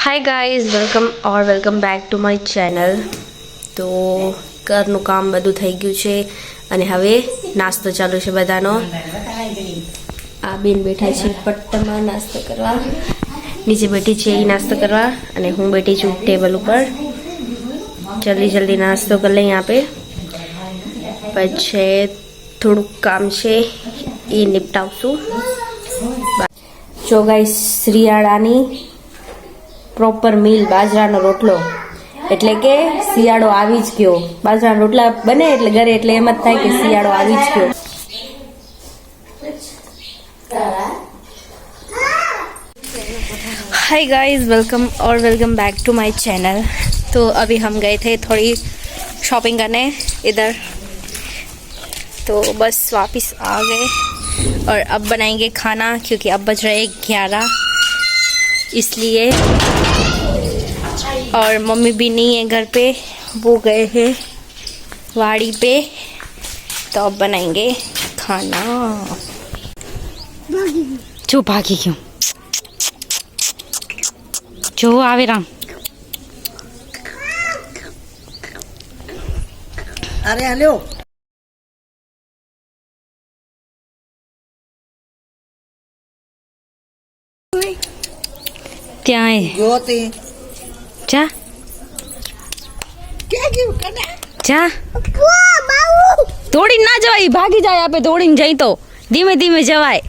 Hi guys welcome or welcome back to my channel તો ઘરનું કામ બધું થઈ ગયું છે અને હવે નાસ્તો ચાલુ છે બધાનો. આ બેન બેઠા છે પટ્ટમાં નાસ્તો કરવા. નીચે બેઠી છે એ નાસ્તો કરવા અને હું બેઠી છું ટેબલ ઉપર. જલ્દી જલ્દી નાસ્તો કરી લઈએ આપે. પછી થોડુંક કામ છે એ નિપટાવશું. જો ગાઈ શ્રીયાળાની પ્રોપર મીલ બાજરાનો રોટલો એટલે કે શિયાળો આવી જ ગયો બાજરાના રોટલા બને એટલે ઘરે એટલે એમ જ થાય કે શિયાળો આવી જ ગયો हाय गाइस वेलकम और welcome back to my channel तो अभी हम गए थे थोड़ी शॉपिंग करने इधर तो बस वापस आ गए और अब बनाएंगे खाना क्योंकि अब बज रहे ग्यारह इसलिए। और मम्मी भी नहीं है घर पे वो गए हैं वाड़ी पे। तो अब बनाएँगे खाना। जो भागी क्यों? जो आवे राम। अरे हेलो। ત્યાં એ જા. જા. દોડીને ના જવાય ભાગી જાય આપે દોડીને જઈ તો. ધીમે ધીમે જવાય.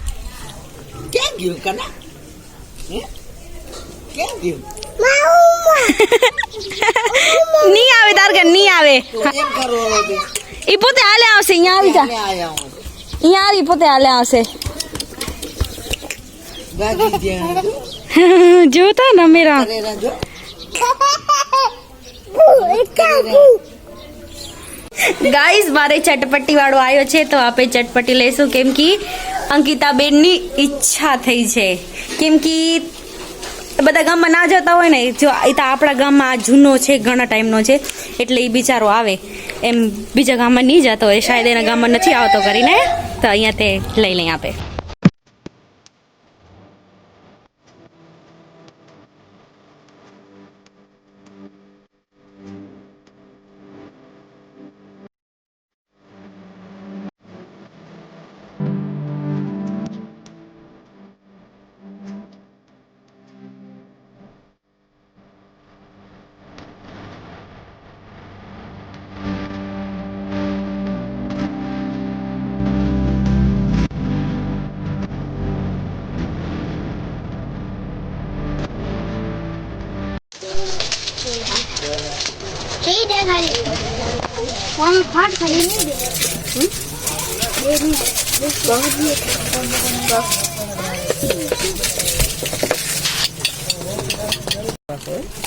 ક્યાં ગયું કને? હે? ગયું? નહીં આવે તાર કે નહીં આવે. ઈ પોતે હાલે આવશે અહીંયા આવી જા. અહીંયા આવી પોતે હાલે આવશે. જોતા ને મેરા ગાઈઝ ગાઈસ મારે ચટપટી વાળો આવ્યો છે તો આપણે ચટપટી લઈશું. કેમ કે અંકિતાબેનની ઈચ્છા થઈ છે. કેમ કે બધા ગામમાં ના જતા હોય ને જો એ તો આપણા ગામમાં આ જૂનો છે ઘણા ટાઈમનો છે એટલે એ બિચારો આવે. એમ બીજા ગામમાં નહીં જતો હોય શાયદ એના ગામમાં નથી આવતો કરીને તો અહીંયા તે લઈ લઈ આપે.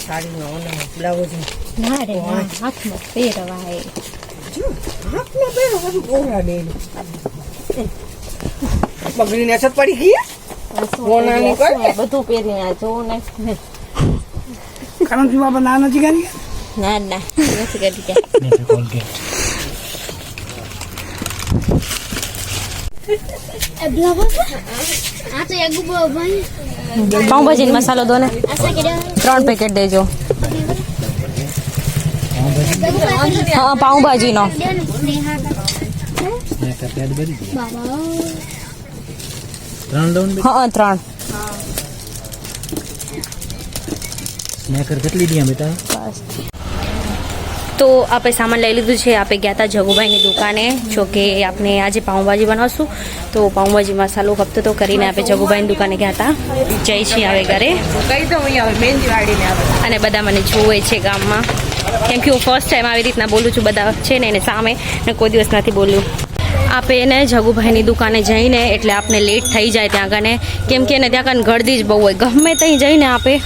સાડીનો ઓનો બ્લાઉઝ ના રે હાથમાં પહેરવાય હાથમાં પહેરો બધું ગોરા બેન બગડીને અસર પડી ગઈ બધું પહેરીને આ જોઉં ને કારણ કે બાબા નાનો કરી ના ના નથી કરી પાઉંભાજી મસાલો દો ને ત્રણ પેકેટ દેજો. હા પાઉંભાજીનો. હા ત્રણ. સ્નેકર કેટલી દી બેટા? તો આપણે સામાન લઈ લીધું છે. આપણે ગયા હતા જગુભાઈની દુકાને જો કે આપણે આજે પાઉંભાજી બનાવશું. તો પાઉંભાજી મસાલો હપ્તો તો કરીને આપણે જગુભાઈની દુકાને ગયા હતા જઈ છીએ હવે ઘરે. આવે આવે. અને બધા મને જોવે છે ગામમાં. કેમ કે હું ફર્સ્ટ ટાઈમ આવી રીતના બોલું છું બધા છે ને એને સામે. ને કોઈ દિવસ નથી બોલ્યું. આપે એને જગુભાઈની દુકાને જઈને એટલે આપને લેટ થઈ જાય ત્યાં કને કેમ કે એને ત્યાં કને ગળદી જ બહુ હોય. ગમે ત્યાં જઈને આપે.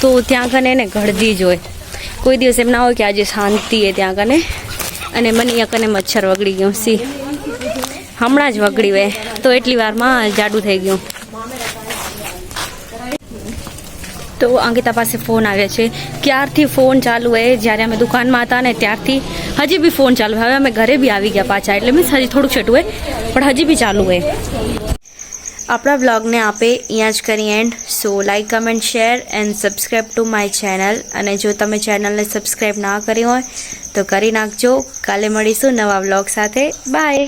તો ત્યાં કને એને ગળદી જ હોય. કોઈ દિવસ એમ ના હોય કે આજે શાંતિ એ ત્યાં કને. અને મને અહીંયા કને મચ્છર વગડી ગયું, સી. હમણાં જ વગડી વે તો એટલી વારમાં જાડું થઈ ગયું. તો અંકિતા પાસે ફોન આવ્યો છે. ક્યારથી ફોન ચાલુ હોય જ્યારે અમે દુકાનમાં હતા ને ત્યારથી હજી બી ફોન ચાલુ. હવે અમે ઘરે બી આવી ગયા પાછા. એટલે મીન્સ હજી થોડુંક છેટું હોય પણ હજી બી ચાલુ હોય આપણા વ્લોગને આપે અહીંયા જ કરી and so like comment share and subscribe to my channel અને જો તમે ચેનલને સબસ્ક્રાઈબ ના કરી હોય, તો કરી નાખજો. કાલે મળીશું નવા વ્લોગ સાથે. બાય